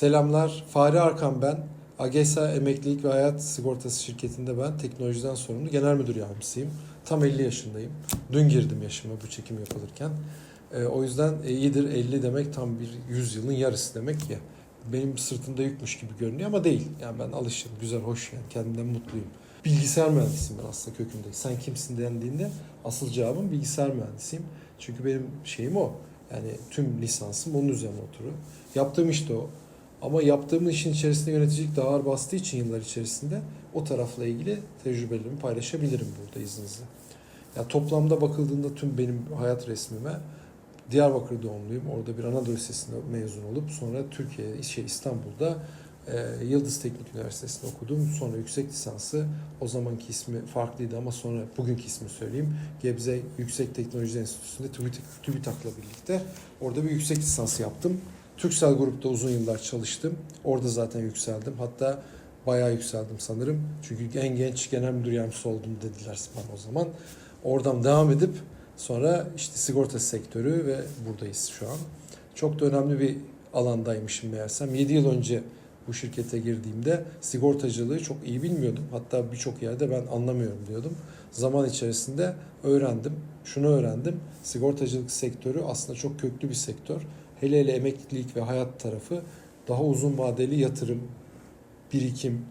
Selamlar. Fahri Arkan ben. AGESA Emeklilik ve Hayat Sigortası şirketinde ben teknolojiden sorumlu genel müdür yardımcısıyım. Tam 50 yaşındayım. Dün girdim yaşıma bu çekim yapılırken. Ee, o yüzden e, iyidir 50 demek tam bir 100 yılın yarısı demek ya. Benim sırtımda yükmüş gibi görünüyor ama değil. Yani ben alışırım. Güzel, hoş yani. Kendimden mutluyum. Bilgisayar mühendisiyim ben aslında kökümde. Sen kimsin dendiğinde asıl cevabım bilgisayar mühendisiyim. Çünkü benim şeyim o. Yani tüm lisansım onun üzerine oturuyor. Yaptığım iş de o. Ama yaptığım işin içerisinde yöneticilik daha ağır bastığı için yıllar içerisinde o tarafla ilgili tecrübelerimi paylaşabilirim burada izninizle. Ya toplamda bakıldığında tüm benim hayat resmime Diyarbakır doğumluyum. Orada bir Anadolu Lisesi'nde mezun olup sonra Türkiye, şey İstanbul'da e, Yıldız Teknik Üniversitesi'nde okudum. Sonra yüksek lisansı o zamanki ismi farklıydı ama sonra bugünkü ismi söyleyeyim. Gebze Yüksek Teknoloji Enstitüsü'nde TÜBİTAK, TÜBİTAK'la birlikte orada bir yüksek lisans yaptım. Türksel Grup'ta uzun yıllar çalıştım. Orada zaten yükseldim. Hatta bayağı yükseldim sanırım. Çünkü en genç genel müdür yardımcısı oldum dediler bana o zaman. Oradan devam edip sonra işte sigorta sektörü ve buradayız şu an. Çok da önemli bir alandaymışım meğersem. 7 yıl önce bu şirkete girdiğimde sigortacılığı çok iyi bilmiyordum. Hatta birçok yerde ben anlamıyorum diyordum. Zaman içerisinde öğrendim. Şunu öğrendim. Sigortacılık sektörü aslında çok köklü bir sektör. Hele hele emeklilik ve hayat tarafı daha uzun vadeli yatırım, birikim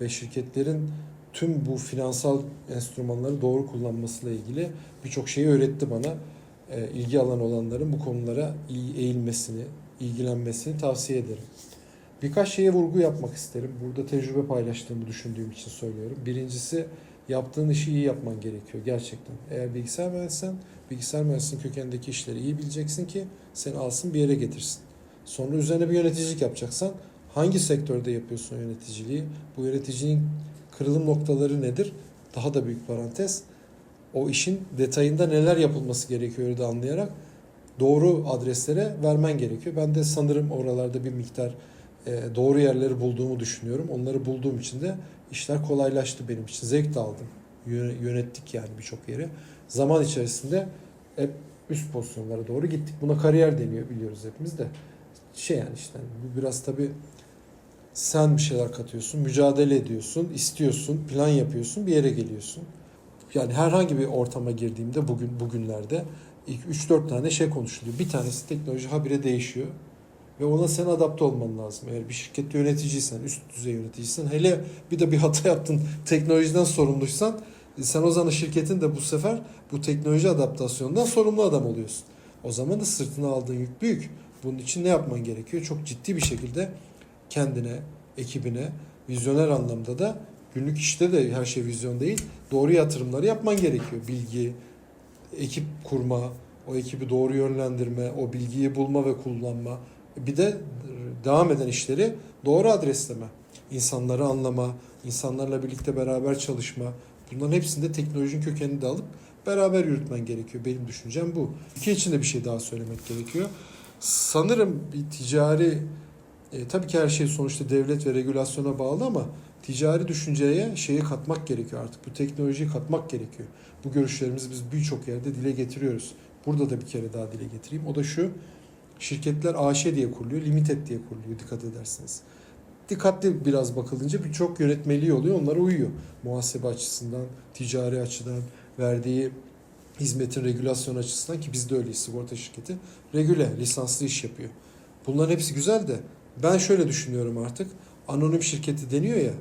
ve şirketlerin tüm bu finansal enstrümanları doğru kullanmasıyla ilgili birçok şeyi öğretti bana. E, ilgi alan olanların bu konulara iyi eğilmesini, ilgilenmesini tavsiye ederim. Birkaç şeye vurgu yapmak isterim. Burada tecrübe paylaştığımı düşündüğüm için söylüyorum. Birincisi yaptığın işi iyi yapman gerekiyor gerçekten. Eğer bilgisayar mühendisen, bilgisayar mühendisinin kökenindeki işleri iyi bileceksin ki seni alsın bir yere getirsin. Sonra üzerine bir yöneticilik yapacaksan hangi sektörde yapıyorsun yöneticiliği? Bu yöneticinin kırılım noktaları nedir? Daha da büyük parantez. O işin detayında neler yapılması gerekiyor da anlayarak doğru adreslere vermen gerekiyor. Ben de sanırım oralarda bir miktar doğru yerleri bulduğumu düşünüyorum. Onları bulduğum için de işler kolaylaştı benim için. Zevk de aldım. Yö- Yönettik yani birçok yeri. Zaman içerisinde hep üst pozisyonlara doğru gittik. Buna kariyer deniyor biliyoruz hepimiz de. Şey yani işte bu biraz tabii sen bir şeyler katıyorsun, mücadele ediyorsun, istiyorsun, plan yapıyorsun, bir yere geliyorsun. Yani herhangi bir ortama girdiğimde bugün bugünlerde ilk 3-4 tane şey konuşuluyor. Bir tanesi teknoloji habire değişiyor. Ve ona sen adapte olman lazım. Eğer bir şirkette yöneticiysen, üst düzey yöneticiysen, hele bir de bir hata yaptın, teknolojiden sorumluysan, e, sen o zaman şirketin de bu sefer bu teknoloji adaptasyonundan sorumlu adam oluyorsun. O zaman da sırtına aldığın yük büyük. Bunun için ne yapman gerekiyor? Çok ciddi bir şekilde kendine, ekibine, vizyoner anlamda da günlük işte de her şey vizyon değil, doğru yatırımları yapman gerekiyor. Bilgi, ekip kurma, o ekibi doğru yönlendirme, o bilgiyi bulma ve kullanma. Bir de devam eden işleri doğru adresleme. İnsanları anlama, insanlarla birlikte beraber çalışma. Bunların hepsinde teknolojinin kökenini de alıp beraber yürütmen gerekiyor. Benim düşüncem bu. İki için de bir şey daha söylemek gerekiyor. Sanırım bir ticari, e, tabii ki her şey sonuçta devlet ve regülasyona bağlı ama ticari düşünceye şeyi katmak gerekiyor artık. Bu teknolojiyi katmak gerekiyor. Bu görüşlerimizi biz birçok yerde dile getiriyoruz. Burada da bir kere daha dile getireyim. O da şu, şirketler AŞ diye kuruluyor, limited diye kuruluyor dikkat ederseniz. Dikkatli biraz bakılınca birçok yönetmeliği oluyor, onlara uyuyor. Muhasebe açısından, ticari açıdan, verdiği hizmetin regülasyon açısından ki biz de öyleyiz sigorta şirketi. Regüle, lisanslı iş yapıyor. Bunların hepsi güzel de ben şöyle düşünüyorum artık. Anonim şirketi deniyor ya.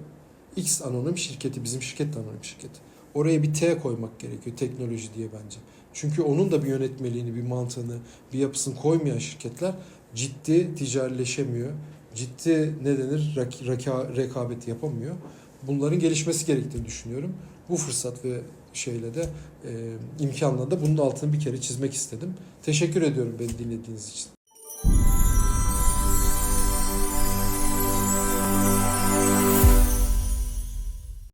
X anonim şirketi, bizim şirket de anonim şirketi. Oraya bir T koymak gerekiyor teknoloji diye bence. Çünkü onun da bir yönetmeliğini, bir mantığını, bir yapısını koymayan şirketler ciddi ticarileşemiyor. Ciddi ne denir rak- raka- rekabet yapamıyor. Bunların gelişmesi gerektiğini düşünüyorum. Bu fırsat ve şeyle de e, imkanla da bunun altını bir kere çizmek istedim. Teşekkür ediyorum beni dinlediğiniz için.